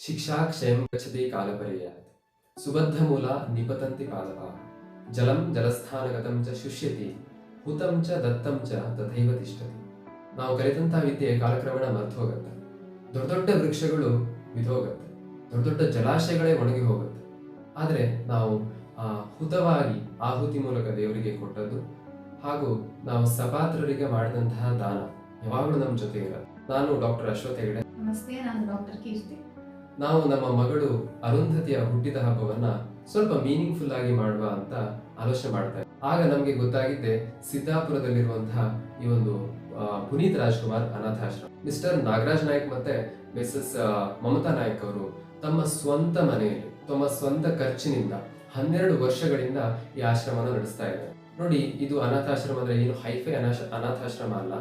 ಶಿಕ್ಷಾ ಗಚ್ಚತಿ ಕಾಲಪರ್ಯ ಸುಬದ್ಧ ಮೂಲ ನಿಪತಂತಿ ಪಾದಪ. ಜಲಂ ಜಲಸ್ಥಾನಗತಂ ಚ ಶುಷ್ಯತಿ. ಹುತಂ ಚ ದತ್ತಂ ಚ ತಥೈವ ತಿಷ್ಟತಿ. ನಾವು ಕಲಿತಂತಹ ವಿದ್ಯೆ ಕಾಲಕ್ರಮೇಣ ಮರ್ತು ದೊಡ್ಡ ದೊಡ್ಡ ವೃಕ್ಷಗಳು ಬಿದ್ದೋಗುತ್ತೆ ದೊಡ್ಡ ದೊಡ್ಡ ಜಲಾಶಯಗಳೇ ಒಣಗಿ ಹೋಗುತ್ತೆ. ಆದರೆ ನಾವು ಆ, ಹುತವಾಗಿ ಆಹುತಿ ಮೂಲಕ ದೇವರಿಗೆ ಕೊಟ್ಟದ್ದು ಹಾಗೂ ನಾವು ಸಪಾತ್ರರಿಗೆ ಮಾಡಿದಂತಹ ದಾನ ಯಾವಾಗಲೂ ನಮ್ಮ ಜೊತೆ ನಾನು ಡಾಕ್ಟರ್ ಅಶ್ವಥ್ ಹೆಗಡೆ. ನಮಸ್ತೆ ನಾನು ಡಾಕ್ಟರ್ ಕೀರ್ತಿ. ನಾವು ನಮ್ಮ ಮಗಳು ಅರುಂಧತಿಯ ಹುಟ್ಟಿದ ಹಬ್ಬವನ್ನ ಸ್ವಲ್ಪ ಮೀನಿಂಗ್ಫುಲ್ ಆಗಿ ಮಾಡುವ ಅಂತ ಆಲೋಚನೆ ಮಾಡ್ತಾರೆ ಆಗ ನಮ್ಗೆ ಗೊತ್ತಾಗಿದ್ದೆ ಸಿದ್ದಾಪುರದಲ್ಲಿರುವಂತಹ ಈ ಒಂದು ಪುನೀತ್ ರಾಜ್ಕುಮಾರ್ ಅನಾಥಾಶ್ರಮ. ಮಿಸ್ಟರ್ ನಾಗರಾಜ್ ನಾಯ್ಕ್ ಮತ್ತೆ ಮಿಸಸ್ ಮಮತಾ ನಾಯಕ್ ಅವರು ತಮ್ಮ ಸ್ವಂತ ಮನೆಯಲ್ಲಿ, ತಮ್ಮ ಸ್ವಂತ ಖರ್ಚಿನಿಂದ ಹನ್ನೆರಡು ವರ್ಷಗಳಿಂದ ಈ ಆಶ್ರಮನ ನಡೆಸ್ತಾ ಇದ್ದಾರೆ. ನೋಡಿ, ಇದು ಅನಾಥಾಶ್ರಮ ಅಂದ್ರೆ ಏನು? ಹೈಫೈ ಅನಾಶ, ಅನಾಥಾಶ್ರಮ ಅಲ್ಲ.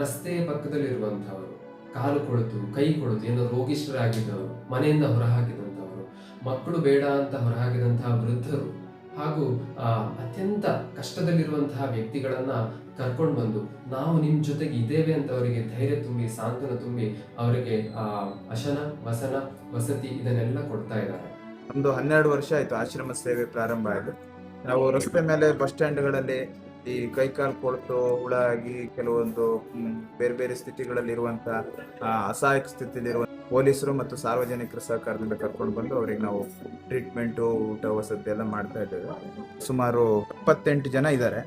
ರಸ್ತೆಯ ಪಕ್ಕದಲ್ಲಿರುವಂತಹವರು ಕಾಲು ಕೊಳೆತು, ಕೈ ಕೊಳೆತು, ಏನೋ ರೋಗಿಷ್ಠರಾಗಿದ್ದವರು ಮನೆಯಿಂದ ಹೊರಹಾಕಿದಂಥವರು, ಮಕ್ಕಳು ಬೇಡ ಅಂತ ಹೊರಹಾಕಿದಂತಹ ವೃದ್ಧರು ಹಾಗೂ ಅತ್ಯಂತ ಕಷ್ಟದಲ್ಲಿರುವಂತಹ ವ್ಯಕ್ತಿಗಳನ್ನ ಕರ್ಕೊಂಡು ಬಂದು ನಾವು ನಿಮ್ ಜೊತೆಗೆ ಇದ್ದೇವೆ ಅಂತ ಅವರಿಗೆ ಧೈರ್ಯ ತುಂಬಿ, ಸಾಂತ್ವನ ತುಂಬಿ ಅವರಿಗೆ, ಆ, ಅಶನ, ವಸನ, ವಸತಿ ಇದನ್ನೆಲ್ಲ ಕೊಡ್ತಾ ಇದ್ದಾರೆ. ಒಂದು ಹನ್ನೆರಡು ವರ್ಷ ಆಯ್ತು ಆಶ್ರಮ ಸೇವೆ ಪ್ರಾರಂಭ ಆಯಿತು. ನಾವು ರಸ್ತೆ ಮೇಲೆ ಬಸ್ ಸ್ಟ್ಯಾಂಡ್ಗಳಲ್ಲಿ ಈ ಕೈಕಾಲು ಕೊಳತು ಹುಳ ಆಗಿ ಕೆಲವೊಂದು ಬೇರೆ ಬೇರೆ ಸ್ಥಿತಿಗಳಲ್ಲಿ ಇರುವಂತ ಅಸಹಾಯಕ ಸ್ಥಿತಿಯಲ್ಲಿರುವ ಪೊಲೀಸರು ಮತ್ತು ಸಾರ್ವಜನಿಕರ ಸಹಕಾರದಿಂದ ಕರ್ಕೊಂಡು ಬಂದು ಅವರಿಗೆ ನಾವು ಟ್ರೀಟ್ಮೆಂಟು ಊಟ, ವಸತಿ ಎಲ್ಲ ಮಾಡ್ತಾ ಇದ್ದೇವೆ. ಸುಮಾರು ಇಪ್ಪತ್ತೆಂಟು ಜನ ಇದ್ದಾರೆ.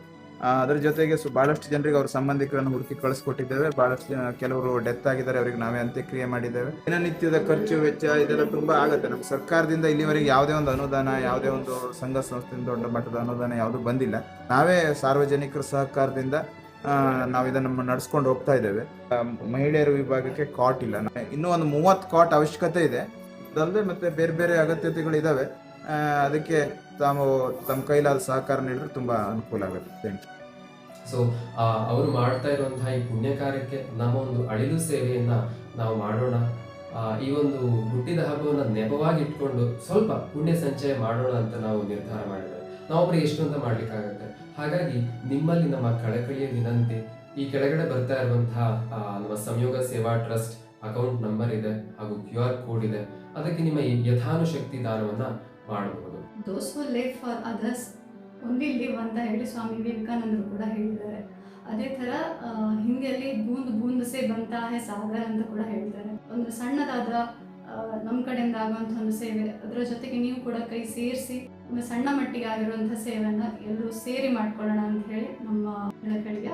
ಅದರ ಜೊತೆಗೆ ಬಹಳಷ್ಟು ಜನರಿಗೆ ಅವ್ರ ಸಂಬಂಧಿಕರನ್ನು ಹುಡುಕಿ ಕಳಿಸ್ಕೊಟ್ಟಿದ್ದೇವೆ. ಬಹಳಷ್ಟು ಕೆಲವರು ಡೆತ್ ಆಗಿದ್ದಾರೆ ಅವರಿಗೆ ನಾವೇ ಅಂತ್ಯಕ್ರಿಯೆ ಮಾಡಿದ್ದೇವೆ. ದಿನನಿತ್ಯದ ಖರ್ಚು ವೆಚ್ಚ ಇದೆಲ್ಲ ತುಂಬಾ ಆಗುತ್ತೆ. ನಮ್ಮ ಸರ್ಕಾರದಿಂದ ಇಲ್ಲಿವರೆಗೆ ಯಾವುದೇ ಒಂದು ಅನುದಾನ ಯಾವುದೇ ಒಂದು ಸಂಘ ಸಂಸ್ಥೆಯಿಂದ ದೊಡ್ಡ ಮಟ್ಟದ ಅನುದಾನ ಯಾವುದು ಬಂದಿಲ್ಲ. ನಾವೇ ಸಾರ್ವಜನಿಕರ ಸಹಕಾರದಿಂದ ನಾವು ಇದನ್ನು ನಡೆಸ್ಕೊಂಡು ಹೋಗ್ತಾ ಇದ್ದೇವೆ. ಮಹಿಳೆಯರ ವಿಭಾಗಕ್ಕೆ ಕಾಟ್ ಇಲ್ಲ. ಇನ್ನೂ ಒಂದು ಮೂವತ್ತು ಕಾಟ್ ಅವಶ್ಯಕತೆ ಇದೆ. ಅದಲ್ಲದೆ ಮತ್ತೆ ಬೇರೆ ಬೇರೆ ಅಗತ್ಯತೆಗಳಿದಾವೆ ಆ, ಅದಕ್ಕೆ ತಾವು ತಮ್ಮ ಕೈಲಾದ ಸಹಕಾರ ನೀಡಿದ್ರೆ ತುಂಬಾ ಅನುಕೂಲ ಆಗುತ್ತೆ. ಥ್ಯಾಂಕ್ ಸೊ ಅವರು ಮಾಡ್ತಾ ಇರುವಂತಹ ಈ ಪುಣ್ಯ ಕಾರ್ಯಕ್ಕೆ ನಮ್ಮ ಒಂದು ಅಳಿಲು ಸೇವೆಯನ್ನ ನಾವು ಮಾಡೋಣ. ಈ ಒಂದು ಹುಟ್ಟಿದ ಹಬ್ಬವನ್ನು ನೆಪವಾಗಿ ಇಟ್ಕೊಂಡು ಸ್ವಲ್ಪ ಪುಣ್ಯ ಸಂಚಯ ಮಾಡೋಣ ಅಂತ ನಾವು ನಿರ್ಧಾರ ಮಾಡಿದ್ದೇವೆ ನಾವೊಬ್ಬರಿಗೆ ಎಷ್ಟು ಅಂತ ಮಾಡ್ಲಿಕ್ಕಾಗತ್ತೆ? ಹಾಗಾಗಿ ನಿಮ್ಮಲ್ಲಿ ನಮ್ಮ ಕಳಕಳಿಯ ವಿನಂತಿ, ಈ ಕೆಳಗಡೆ ಬರ್ತಾ ಇರುವಂತಹ ನಮ್ಮ ಸಂಯೋಗ ಸೇವಾ ಟ್ರಸ್ಟ್ ಅಕೌಂಟ್ ನಂಬರ್ ಇದೆ, ಹಾಗೂ ಕ್ಯೂ ಆರ್ ಕೋಡ್ ಇದೆ. ಅದಕ್ಕೆ ನಿಮ್ಮ ಯಥಾನುಶಕ್ತಿ ದಾನವನ್ನ ಮಾಡಬಹುದು those who live for others ಒಂದು ಲಿವ್ ಅಂತ ಹೇಳಿ ಸ್ವಾಮಿ ವಿವೇಕಾನಂದರು ಕೂಡ ಹೇಳಿದ್ದಾರೆ. ಅದೇ ಥರ ಹಿಂದಿಯಲ್ಲಿ ಬೂಂದ್ ಬೂಂದ್ ಸೆ ಬಂತಾ ಹೇ ಸಾಗರ್ ಅಂತ ಕೂಡ ಹೇಳ್ತಾರೆ. ಒಂದು ಸಣ್ಣದಾದ ನಮ್ಮ ಕಡೆಯಿಂದ ಆಗುವಂಥ ಒಂದು ಸೇವೆ, ಅದರ ಜೊತೆಗೆ ನೀವು ಕೂಡ ಕೈ ಸೇರಿಸಿ ಒಂದು ಸಣ್ಣ ಮಟ್ಟಿಗೆ ಆಗಿರುವಂಥ ಸೇವೆಯನ್ನು ಎಲ್ಲರೂ ಸೇರಿ ಮಾಡ್ಕೊಳ್ಳೋಣ ಅಂತ ಹೇಳಿ ನಮ್ಮ ಗೆಳಗಳಿಗೆ